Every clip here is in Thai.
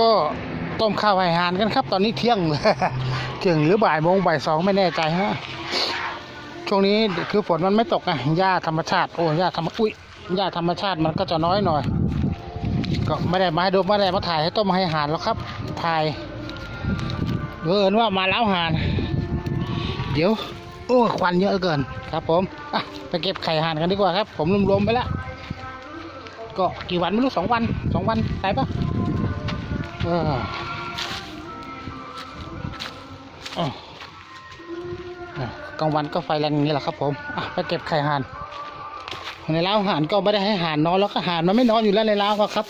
ก็ต้มข้าวไห่หานกันครับ ตอนนี้เที่ยงเที่ยงหรือบ่ายโมงบ่ายสองไม่แน่ใจฮะช่วงนี้คือฝนมันไม่ตกไงหญ้าธรรมชาติโอ้หญ้าธรรมอุ้ยหญ้าธรรมชาติมันก็จะน้อยหน่อย ก็ไม่ได้มาให้ดูไม่ได้มาถ่ายให้ต้มให้หานแล้วครับถ่ายเอินว่ามาแล้วหาน เดี๋ยวโอ้ควันเยอะเกินครับ ผมอะไปเก็บไข่ห่านกันดีกว่าครับ ผมรวมๆไปแล้วก็กี่วันไม่รู้สองวันสองวันได้ปะ กลางวันก็ไฟแรงอย่างนี้แหละครับผมไปเก็บไข่ห่าน ในร้านอาหารก็ไม่ได้ให้ห่านนอนแล้วก็ห่านมันไม่นอนอยู่แล้วในร้านก็ครับ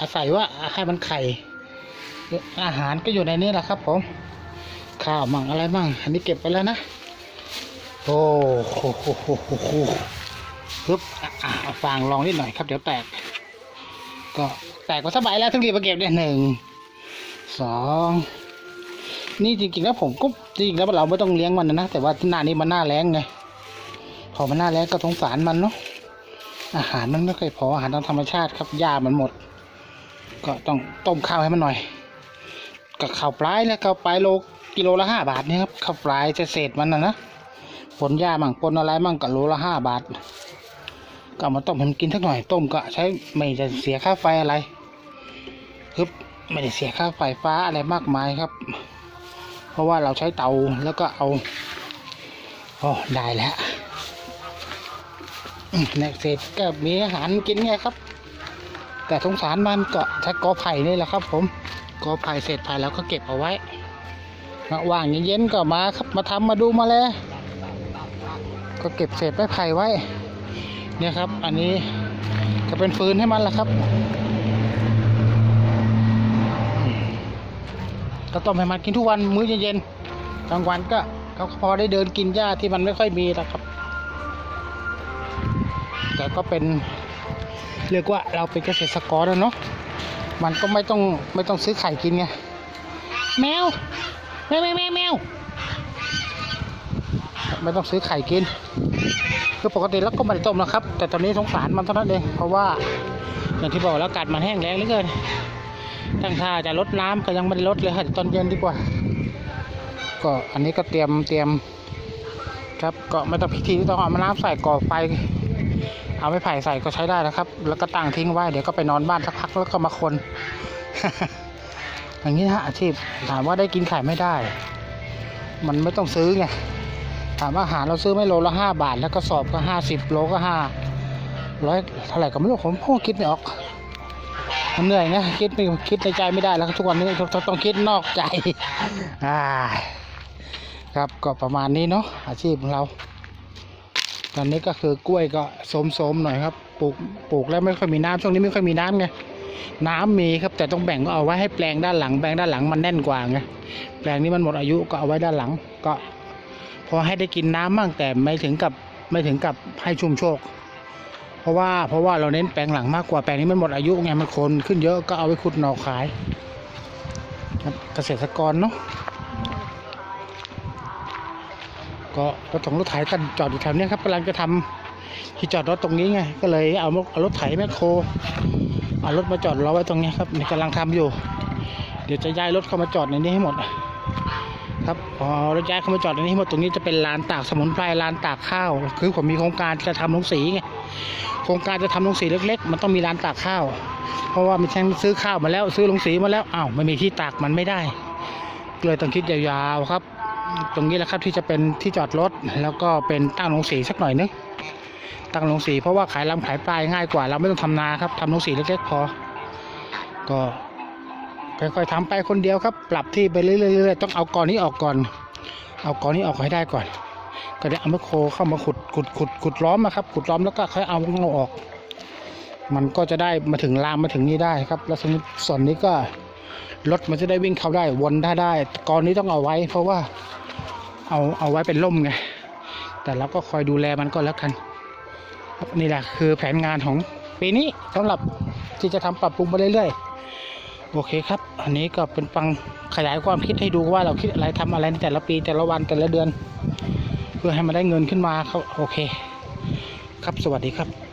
อาศัยว่าให้มันไข่ อาหารก็อยู่ในนี้แหละครับ ผม ข้าวมั่งอะไรมั่ง อันนี้เก็บไปแล้วนะ โอ้โหโหโหโหโหปึ๊บฟางลองนิดหน่อยครับ เดี๋ยวแตก ก็แตกก็สบายแล้วทั้งรีบมาเก็บเนี่ยหนึ่งสองนี่จริงๆแล้วผมก็จริงๆแล้วเราไม่ต้องเลี้ยงมันนะ แต่ว่าที่หน้านี้มันหน้าแรงไงพอมันหน้าแรงก็สงสารมันเนาะอาหารมันไม่เคยพออาหารตามธรรมชาติครับหญ้ามันหมด ก็ต้องต้มข้าวให้มันหน่อยกับข้าวปลายนะข้าวปลายโลกิโลละห้าบาทนี่ครับข้าวปลายจะเศษมันนะนะปนหญ้ามั่งปนอะไรมั่งก็โลละห้าบาท ก็มาต้มให้มันกินสักหน่อยต้มก็ใช้ไม่จะเสียค่าไฟอะไรคือไม่ได้เสียค่าไฟฟ้าอะไรมากมายครับ เพราะว่าเราใช้เตาแล้วก็เอาโอ้ได้แล้วอืมเนี่ยเศษก็มีอาหารกินไงครับ แต่สงสารมันก็ใช้กอไผ่นี่แหละครับ ผมกอไผ่เศษไผ่แล้วก็เก็บเอาไว้ว่างเย็นๆก็มาครับมาทำมาดูมาเลยก็เก็บเศษไม้ไผ่ไว้ เนี่ยครับ อันนี้จะเป็นฟืนให้มันละครับ ก็ต้มให้มันกินทุกวันมื้อเย็นๆกลางวันก็เขาพอได้เดินกินหญ้าที่มันไม่ค่อยมีแล้วครับ แต่ก็เป็นเรียกว่าเราเป็นเกษตรกรแล้วเนาะมันก็ไม่ต้องไม่ต้องซื้อไข่กินไงแมวแมวแมวแมวแมว ไม่ต้องซื้อไข่กิน คือปกติแล้วก็ไม่ได้ต้มนะครับ แต่ตอนนี้สงสารมันเท่านั้นเองเพราะว่าอย่างที่บอกแล้วอากาศมันแห้งแล้งเหลือเกินตั้งท่าจะลดน้ำก็ยังไม่ได้ลดเลยค่ะตอนเย็นดีกว่า ก็อันนี้ก็เตรียมเตรียม ครับก็ไม่ต้องพิธีที่ต้องเอามาน้ำใส่ก่อไฟเอาไม้ไผ่ใส่ก็ใช้ได้นะครับ แล้วก็ตั้งทิ้งไว้เดี๋ยวก็ไปนอนบ้านสักพักแล้วก็มาคน อย่างนี้ฮะอาชีพถามว่าได้กินไข่ไม่ได้ มันไม่ต้องซื้อไง ถามอาหารเราซื้อไม่โลละห้าบาท แล้วก็สอบก็ห้าสิบโลก็ห้าร้อยเท่าไหร่ก็ไม่รู้ผมพ่อคิดไม่ออกมันเหนื่อยไงคิดไม่คิดในใจไม่ได้แล้วทุกวันนี้ต้องต้องคิดนอกใจอ่าครับก็ประมาณนี้เนาะอาชีพของเรา ตอนนี้ก็คือกล้วยก็โสมๆหน่อยครับปลูกปลูกแล้วไม่ค่อยมีน้ำช่วงนี้ไม่ค่อยมีน้ำไงน้ำมีครับแต่ต้องแบ่งก็เอาไว้ให้แปลงด้านหลังแปลงด้านหลังมันแน่นกว่าไงแปลงนี้มันหมดอายุก็เอาไว้ด้านหลังก็ พอให้ได้กินน้ำบ้างแต่ไม่ถึงกับไม่ถึงกับให้ชุ่มโชคเพราะว่าเพราะว่าเราเน้นแปลงหลังมากกว่าแปลงนี้มันหมดอายุไงมันคนขึ้นเยอะก็เอาไว้ขุดหน่อขายครับเกษตรกรเนาะก็รถของรถไถกันจอดอยู่แถวเนี้ยครับกำลังจะทำที่จอดรถตรงนี้ไง ก็เลยเอารถเอารถไถแมคโครเอารถมาจอดรอไว้ตรงนี้ครับกำลังทำอยู่ เดี๋ยวจะย้ายรถเข้ามาจอดในนี้ให้หมด อรถย้ายเข้ามาจอดในนี้หมดตรงนี้จะเป็นลานตากสมุนไพรลานตากข้าว คือผมมีโครงการจะทำโรงสีไงโครงการจะทำโรงสีเล็ก ๆ มันต้องมีลานตากข้าว เพราะว่ามีแทงซื้อข้าวมาแล้วซื้อโรงสีมาแล้วอ้าวไม่มีที่ตากมันไม่ได้ก็เลยต้องคิดยาวๆครับ ตรงนี้แหละครับที่จะเป็นที่จอดรถแล้วก็เป็นตั้งโรงสีสักหน่อยนึงตั้งโรงสีเพราะว่าขายลำขายปลายง่ายกว่า เราไม่ต้องทำนาครับทำโรงสีเล็กๆพอก็ ค่อยๆทำไปคนเดียวครับ ปรับที่ไปเรื่อยๆต้องเอาก่อนนี้ออกก่อน เอาก่อนนี้ออกให้ได้ก่อน ก็ได้เอาไมคโครเข้ามาขุดขุดขุดขุดล้อมนะครับขุดล้อมแล้วก็ค่อยเอาเงาออก มันก็จะได้มาถึงลามมาถึงนี้ได้ครับ แล้วส่วนส่วนนี้ก็รถมันจะได้วิ่งเข้าได้วนได้ได้กอนนี้ต้องเอาไว้ เพราะว่าเอาเอาไว้เป็นล่มไงแต่เราก็คอยดูแลมันก็แล้วกันนี่แหละคือแผนงานของปีนี้สำหรับที่จะทำปรับปรุงไปเรื่อยๆ โอเคครับ อันนี้ก็เป็นฟังขยายความคิดให้ดูว่าเราคิดอะไรทำอะไรในแต่ละปีแต่ละวันแต่ละเดือน เพื่อให้มันได้เงินขึ้นมาครับโอเค ครับสวัสดีครับ